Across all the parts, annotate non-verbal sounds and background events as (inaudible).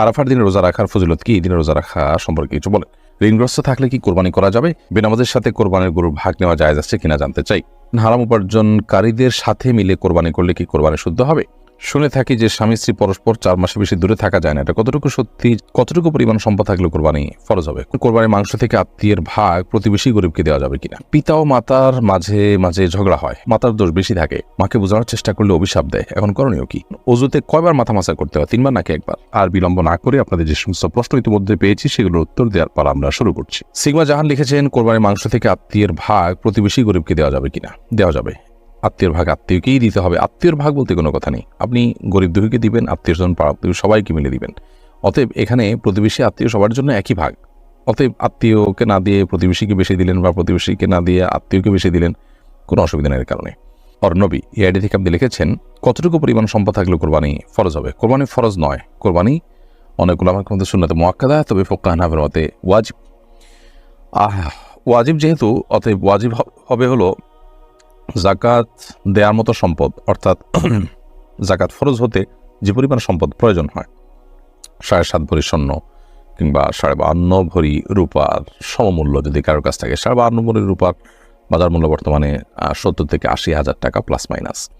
আরাফার দিনে রোজা রাখার ফজিলত কি? দিনে রোজা রাখা সম্পর্কে কিছু বলে ঋণগ্রস্ত থাকলে কি কোরবানি করা যাবে? বেনামাজের সাথে কোরবানির গরুর ভাগ নেওয়া যায় যাচ্ছে কিনা জানতে চাই। হারাম উপার্জনকারীদের সাথে মিলে কোরবানি করলে কি কোরবানি শুদ্ধ হবে? শুনে থাকি যে স্বামী স্ত্রী পরস্পর চার মাসে বেশি দূরে থাকা যায় না। এটা কতটুকু সত্যি, কতটুকু পরিমাণ সম্পদ থাকলে কোরবানি ফরজ হবে? কোরবানির মাংস থেকে আত্মীয়ের ভাগ প্রতিবেশী গরিবকে দেওয়া যাবে কিনা? পিতা ও মাতার মাঝে মাঝে ঝগড়া হয়, মাতার দোষ বেশি থাকে। মাকে বোঝানোর চেষ্টা করলে অভিশাপ দেয়। এখন করণীয় কি? অজুতে কয়বার মাথা মাসা করতে হয়, তিনবার নাকি একবার? আর বিলম্ব না করে আপনাদের যে সমস্ত প্রশ্ন ইতিমধ্যে পেয়েছি, সেগুলোর উত্তর দেওয়ার পর আমরা শুরু করছি। সিগমা জাহান লিখেছেন, কোরবানির মাংস থেকে আত্মীয়ের ভাগ প্রতিবেশী গরিবকে দেওয়া যাবে কিনা? দেওয়া যাবে। আত্মীয়র ভাগ আত্মীয়কেই দিতে হবে। আত্মীয়র ভাগ বলতে কোনো কথা নেই। আপনি গরিব দুঃখীকে দিবেন, আত্মীয় স্বজন প্রতিবেশী সবাইকে মিলে দিবেন। অতএব এখানে প্রতিবেশী, আত্মীয় সবার জন্য একই ভাগ। অতএব আত্মীয়কে না দিয়ে প্রতিবেশীকে বেশি দিলেন বা প্রতিবেশীকে না দিয়ে আত্মীয়কে বেশি দিলেন, কোনো অসুবিধা নেই কারণে। অর্ণবী এই আইডি থেকে আপনি লিখেছেন, কতটুকু পরিমাণ সম্পদ থাকলে কোরবানি ফরজ হবে? কোরবানি ফরজ নয়। কোরবানি অনেকগুলো আমার মধ্যে শূন্যতে মোয়াক্কাদা, তবে ফোকাহানাবের মতে ওয়াজিব। আহ, ওয়াজিব যেহেতু, অতএব ওয়াজিব হবে হলো জাকাত দেওয়ার মতো সম্পদ, অর্থাৎ (clears throat) জাকাত ফরজ হতে যে পরিমাণ সম্পদ প্রয়োজন হয়, সাড়ে সাত ভরি স্বর্ণ কিংবা সাড়ে বাহান্ন ভরি রূপার সমমূল্য যদি কারোর কাছ থাকে, সাড়ে বাহান্ন ভরি রূপার বাজার মূল্য বর্তমানে সত্তর থেকে আশি হাজার টাকা প্লাস মাইনাস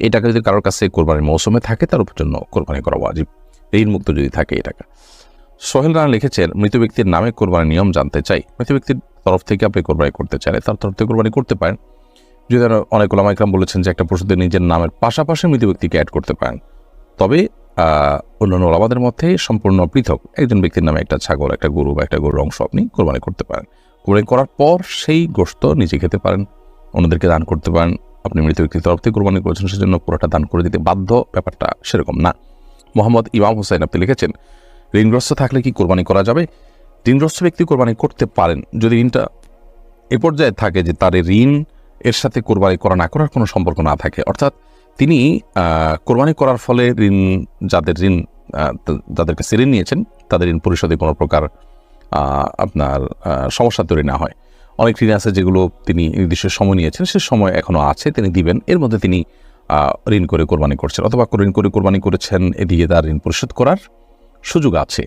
এই টাকা যদি কারোর কাছে কোরবানির মৌসুমে থাকে, তার উপর জন্য কোরবানি করা ওয়াজিব। ঋণ মুক্ত যদি থাকে এই টাকা। সোহেল রানা লিখেছেন, মৃত ব্যক্তির নামে কোরবানির নিয়ম জানতে চাই। মৃত ব্যক্তির তরফ থেকে আপনি কোরবানি করতে চাইলে তার তরফ থেকে কোরবানি করতে পারেন। যদি অনেক ওলামাইকরাম বলেছেন যে একটা পশুতে নিজের নামের পাশাপাশি মৃত ব্যক্তিকে অ্যাড করতে পারেন। তবে অন্যান্য ওলামাদের মধ্যে সম্পূর্ণ পৃথক। একজন ব্যক্তির নামে একটা ছাগল, একটা গরু বা একটা গরুর অংশ আপনি কোরবানি করতে পারেন। কোরবানি করার পর সেই গোশত নিজে খেতে পারেন, অন্যদেরকে দান করতে পারেন। আপনি মৃত ব্যক্তির তরফ থেকে কোরবানি করেছেন সেজন্য পুরোটা দান করে দিতে বাধ্য, ব্যাপারটা সেরকম না। মোহাম্মদ ইমাম হোসেন আপনি লিখেছেন, ঋণগ্রস্ত থাকলে কি কোরবানি করা যাবে? ঋণগ্রস্ত ব্যক্তি কোরবানি করতে পারেন। যদি ঋণটা এ পর্যায়ে থাকে যে তার ঋণ এর সাথে কোরবানি করা না করার কোনো সম্পর্ক না থাকে। অর্থাৎ তিনি কোরবানি করার ফলে ঋণ, যাদের ঋণ যাদের কাছে ঋণ নিয়েছেন, তাদের ঋণ পরিশোধে কোনো প্রকার আপনার সমস্যা তৈরি না হয়। অনেক ঋণ আছে যেগুলো তিনি নির্দিষ্ট সময় নিয়েছেন, সে সময় এখনও আছে, তিনি দিবেন। এর মধ্যে তিনি ঋণ করে কোরবানি করছেন অথবা ঋণ করে কোরবানি করেছেন এদিকে তার ঋণ পরিশোধ করার সুযোগ আছে।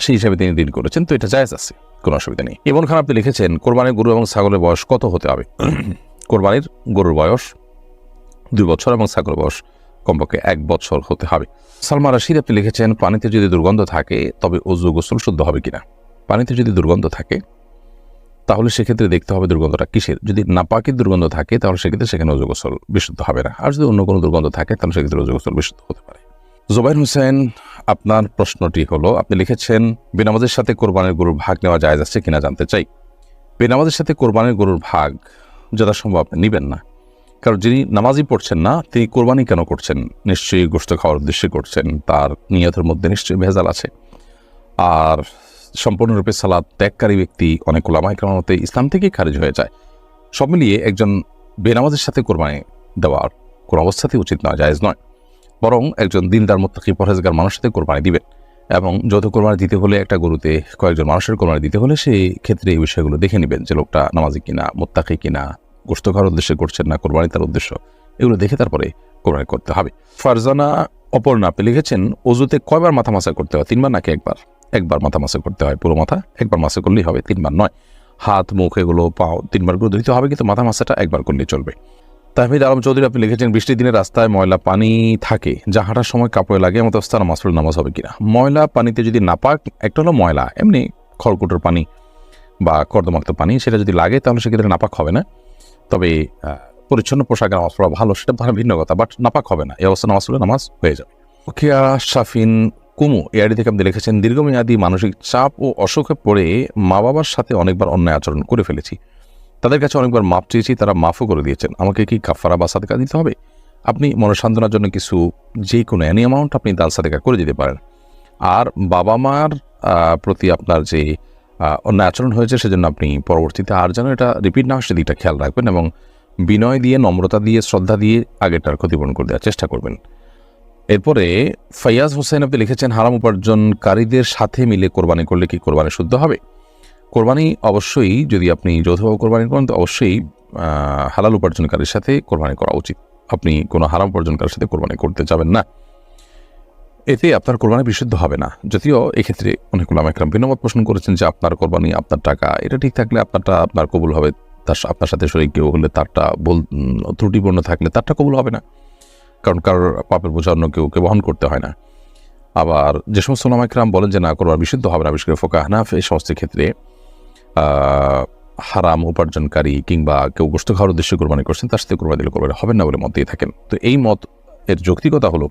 সেই হিসাবে তিনি ঋণ করেছেন। তো এটা জায়েজ আছে, কোনো অসুবিধা নেই। এমন খান আপনি লিখেছেন, কোরবানির গরু এবং ছাগলের বয়স কত হতে হবে? (clears throat) কোরবানির গরুর বয়স দুই বছর এবং ছাগলের বয়স কমপক্ষে এক বছর হতে হবে। সালমা রাশিদ আপনি লিখেছেন, পানিতে যদি দুর্গন্ধ থাকে, তবে অজু গোসল শুদ্ধ হবে কিনা? পানিতে যদি দুর্গন্ধ থাকে, তাহলে সেক্ষেত্রে দেখতে হবে দুর্গন্ধটা কিসের? যদি নাপাকের দুর্গন্ধ থাকে, তাহলে সেক্ষেত্রে সেখানে অজু গোসল বিশুদ্ধ হবে না। আর যদি অন্য কোনো দুর্গন্ধ থাকে, তাহলে সেক্ষেত্রে অজু গোসল বিশুদ্ধ হতে পারে। জোবাইর হোসেন, আপনার প্রশ্নটি হলো, আপনি লিখেছেন, বেনামাজের সাথে কোরবানির গরুর ভাগ নেওয়া যায় যাচ্ছে কিনা জানতে চাই। বেনামাজের সাথে কোরবানির গরুর ভাগ যথাসম্ভব আপনি নেবেন না। কারণ যিনি নামাজই পড়ছেন না, তিনি কোরবানি কেন করছেন? নিশ্চয়ই গোস্ত খাওয়ার উদ্দেশ্যে করছেন, তার নিয়তের মধ্যে নিশ্চয়ই ভেজাল আছে। আর সম্পূর্ণরূপে সালাদ ত্যাগকারী ব্যক্তি অনেক ওলামায় মতে ইসলাম থেকেই খারিজ হয়ে যায়। সব মিলিয়ে একজন বেনামাজের সাথে কোরবানি দেওয়ার কোনো অবস্থাতেই উচিত নয়, জায়জ নয়। বরং একজন দিনদার মোত্তাকি পরহেজগার মানুষের সাথে কোরবানি দিবেন। এবং যত কোরবানি দিতে হলে একটা গরুতে কয়েকজন মানুষের কোরবানি দিতে হলে সেই ক্ষেত্রে এই বিষয়গুলো দেখে নেবেন যে লোকটা নামাজি কিনা, মোত্তাকি কিনা গোস্ত খাওয়ার উদ্দেশ্যে করছেন না, কোরবানি তার উদ্দেশ্য, এগুলো দেখে তারপরে কোরবানি করতে হবে। ফারজানা অপর্ণা আপনি লিখেছেন, অজুতে কয়বার মাথা মাসা করতে হয়, তিনবার নাকি একবার? একবার মাথা মাসা করতে হয়, পুরো মাথা একবার মাসা করলেই হবে, তিনবার নয়। হাত, মুখ এগুলো পাও, তিনবার করে ধুইতে হবে, কিন্তু মাথা মাসাটা একবার করলেই চলবে। তাহমিদ আলম চৌধুরী, আপনি লিখেছেন, বৃষ্টির দিনে রাস্তায় ময়লা পানি থাকে, যা হাঁটার সময় কাপড়ে লাগে এমন অবস্থা নামাজ পড়লে নামাজ হবে কিনা? ময়লা পানিতে যদি নাপাক একটা হলো ময়লা, এমনি খড়কুটোর পানি বা কর্দমাক্ত পানি, সেটা যদি লাগে, তাহলে সেক্ষেত্রে নাপাক হবে না। তবে পরিচ্ছন্ন পোশাকে নামাজ পড়া ভালো, সেটা ভিন্ন কথা বাট নাপাক হবে না। এই অবস্থা নামাজ পড়লে নামাজ হয়ে যাবে। ওখিয়া শাফিন কুমু এআডি থেকে আপনি লিখেছেন, দীর্ঘমেয়াদী মানসিক চাপ ও অসুখে পড়ে মা বাবার সাথে অনেকবার অন্যায় আচরণ করে ফেলেছি। তাদের কাছে অনেকবার মাপ চেয়েছি তারা মাফও করে দিয়েছেন। আমাকে কি কাফারা বা সাদেকা দিতে হবে? আপনি মনসান্তনার জন্য কিছু যে কোনো অ্যানি অ্যামাউন্ট আপনি দান সাদেকা করে দিতে পারেন। আর বাবা মার প্রতি আপনার যে আহ, অন্যায় আচরণ হয়েছে সেজন্য আপনি পরবর্তীতে আর যেন এটা রিপিট না হয় সেদিকটা খেয়াল রাখবেন এবং বিনয় দিয়ে নম্রতা দিয়ে শ্রদ্ধা দিয়ে আগেরটার ক্ষতিপূরণ করে দেওয়ার চেষ্টা করবেন। এরপরে ফয়াজ হোসেন আপনি লিখেছেন হারাম উপার্জনকারীদের সাথে মিলে কোরবানি করলে কি কোরবানি শুদ্ধ হবে? কোরবানি অবশ্যই যদি আপনি যৌথভাবে কোরবানি করেন, তো অবশ্যই হালাল উপার্জনকারীর সাথে কোরবানি করা উচিত। আপনি কোনো হারাম উপার্জনকারীর সাথে কোরবানি করতে যাবেন না। এতে আপনার কোরবানি বিশুদ্ধ হবে না। যদিও এক্ষেত্রে অনেক উলামা একরাম ভিন্নমত পোষণ করেছেন যে আপনার কোরবানি, আপনার টাকা, এটা ঠিক থাকলে আপনারটা আপনার কবুল হবে। তার আপনার সাথে শরীর কেউ হলে তারটা বল ত্রুটিপূর্ণ থাকলে তারটা কবুল হবে না। কারণ কারোর পাপের বোঝা অন্য কেউ বহন করতে হয় না। আবার যে সমস্ত ওলামা বলেন যে, না, কোরবানি বিশুদ্ধ হবে না। বিশেষ করে ফোকা হানাফ, এই সমস্ত ক্ষেত্রে হারাম উপার্জনকারী কিংবা কেউ গোষ্ঠ খাওয়ার উদ্দেশ্যে কোরবানি করছেন, তার সাথে কোরবানি দিলে কোরবানি হবে না বলে মত দিয়ে থাকেন। তো এই মত এর যৌক্তিকতা হলো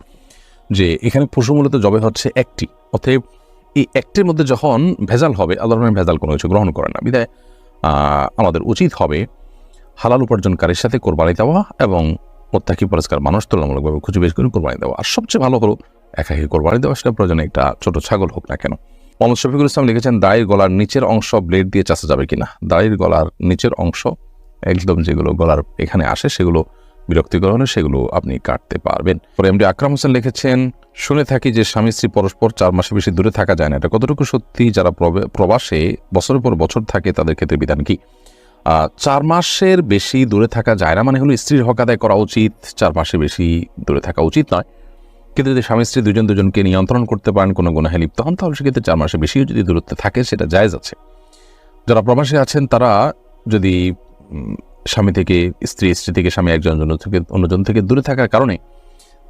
যে এখানে পশু মূলত জবে হচ্ছে একটি। অতএব এই একটির মধ্যে যখন ভেজাল হবে, আল্লাহ ভেজাল কোনো কিছু গ্রহণ করে না। বিদায় আমাদের উচিত হবে হালাল উপার্জনকারীর সাথে কোরবানি দেওয়া এবং মোত্তাকি পরিষ্কার মানুষ তুলনামূলকভাবে খুঁজে বেশ করে কোরবানি দেওয়া। আর সবচেয়ে ভালো হলো একাকি কোরবানি দেওয়া, সেটা প্রয়োজনে একটা ছোট ছাগল হোক না কেন। মোহাম্মদ শফিকুল ইসলাম লিখেছেন, দায়ের গলার নিচের অংশ ব্লেড দিয়ে চাষা যাবে কিনা? দায়ের গলার নিচের অংশ, একদম যেগুলো গলার এখানে আসে, সেগুলো বিরক্তিকর হলে সেগুলো আপনি কাটতে পারবেন। পরে এমডি আকরাম হোসেন লিখেছেন, শুনে থাকি যে স্বামী স্ত্রী পরস্পর চার মাসে বেশি দূরে থাকা যায় না। এটা কতটুকু সত্যি? যারা প্রবে- প্রবাসে বছরের পর বছর থাকে, তাদের ক্ষেত্রে বিধান কি? চার মাসের বেশি দূরে থাকা যায় না মানে হলো স্ত্রীর হক আদায় করা উচিত, চার মাসের বেশি দূরে থাকা উচিত নয়। কিন্তু যদি স্বামী স্ত্রী দুজন দুজনকে নিয়ন্ত্রণ করতে পারেন, কোনো গুণাহে লিপ্ত হন, তাহলে সেক্ষেত্রে চার মাসে বেশিও যদি দূরত্বে থাকে, সেটা জায়েজ আছে। যারা প্রবাসী আছেন, তারা যদি স্বামী থেকে, স্ত্রী স্ত্রী থেকে স্বামী একজন থেকে অন্যজন থেকে দূরে থাকার কারণে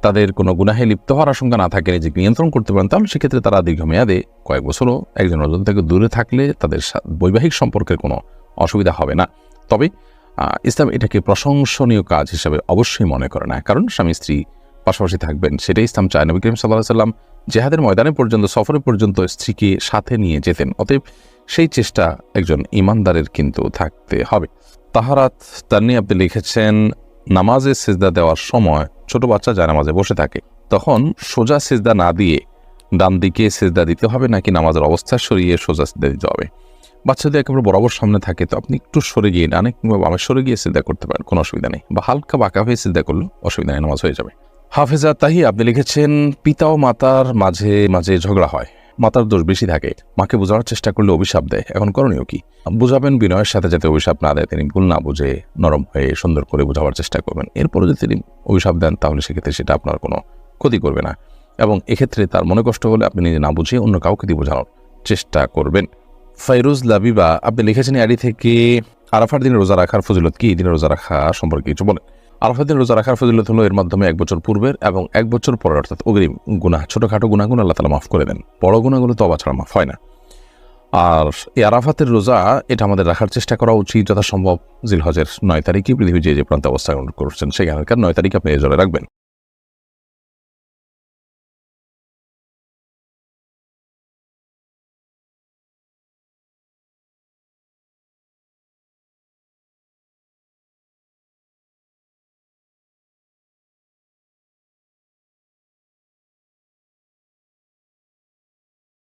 তাদের কোনো গুনাহে লিপ্ত হওয়ার আশঙ্কা না থাকে, নিজেকে নিয়ন্ত্রণ করতে পারেন, তাহলে সেক্ষেত্রে তারা দীর্ঘমেয়াদে কয়েক বছরও একজন অন্যজন থেকে দূরে থাকলে তাদের বৈবাহিক সম্পর্কের কোনো অসুবিধা হবে না। তবে ইসলাম এটাকে প্রশংসনীয় কাজ হিসেবে অবশ্যই মনে করে না, কারণ স্বামী, স্ত্রী পাশাপাশি থাকবেন। সেটাই ইসলাম চায়। নবী করিম সাল্লাহ সাল্লাম জেহাদের ময়দানে পর্যন্ত, সফরে পর্যন্ত স্ত্রীকে সাথে নিয়ে যেতেন। অতএব সেই চেষ্টা একজন ইমানদারের কিন্তু থাকতে হবে। তাহারাত তান্নি আপনি লিখেছেন, নামাজে সিজদা দেওয়ার সময় ছোট বাচ্চা যায় নামাজে বসে থাকে। তখন সোজা সিজদা না দিয়ে ডান দিকে সিজদা দিতে হবে নাকি নামাজের অবস্থা সরিয়ে সোজা সিজদা দিতে হবে? বাচ্চা যদি একেবারে বরাবর সামনে থাকে, তো আপনি একটু সরে গিয়ে, ডানে কিংবা সরে গিয়ে সিজদা করতে পারেন, কোনো অসুবিধা নেই। বা হালকা বাঁকা হয়ে সিজদা করলেও অসুবিধা নেই, নামাজ হয়ে যাবে। হাফেজা তাহি আপনি লিখেছেন, পিতা ও মাতার মাঝে মাঝে ঝগড়া হয়। মাতার দোষ বেশি থাকে। মাকে বোঝানোর চেষ্টা করলে অভিশাপ দেয়। এখন করণীয় কি? বুঝাবেন বিনয়ের সাথে যাতে অভিশাপ না দেয়, তিনি ভুল না বুঝে নরম হয়ে সুন্দর করে বোঝাবার চেষ্টা করবেন। এরপরে যদি তিনি অভিশাপ দেন, তাহলে সেক্ষেত্রে সেটা আপনার কোনো ক্ষতি করবে না। এবং এক্ষেত্রে তার মনে কষ্ট হলে আপনি নিজে না বুঝিয়ে অন্য কাউকে দিয়ে বোঝানোর চেষ্টা করবেন। ফাইরুজ লাবিবা, আপনি লিখেছেন আড়ি থেকে আরাফার দিনে রোজা রাখার ফজিলত কি? দিনে রোজা রাখা সম্পর্কে কিছু বলেন। আরাফার দিনে রোজা রাখার ফজিলত হলো এর মাধ্যমে এক বছর পূর্বের এবং এক বছর পরের অর্থাৎ অগ্রিম গুনাহ। ছোটোখাটো গুণাগুণ আল্লাহ তালা মাফ করে দেন। বড় গুণাগুলো তো অবাছাড়া মাফ হয় না। আর এই আরাফাতের রোজা, এটা আমাদের রাখার চেষ্টা করা উচিত যথাসম্ভব। জিলহজের নয় তারিখে পৃথিবী যে যে প্রান্ত অবস্থান করছেন সেখানকার নয় তারিখ আপনি এই জলে রাখবেন।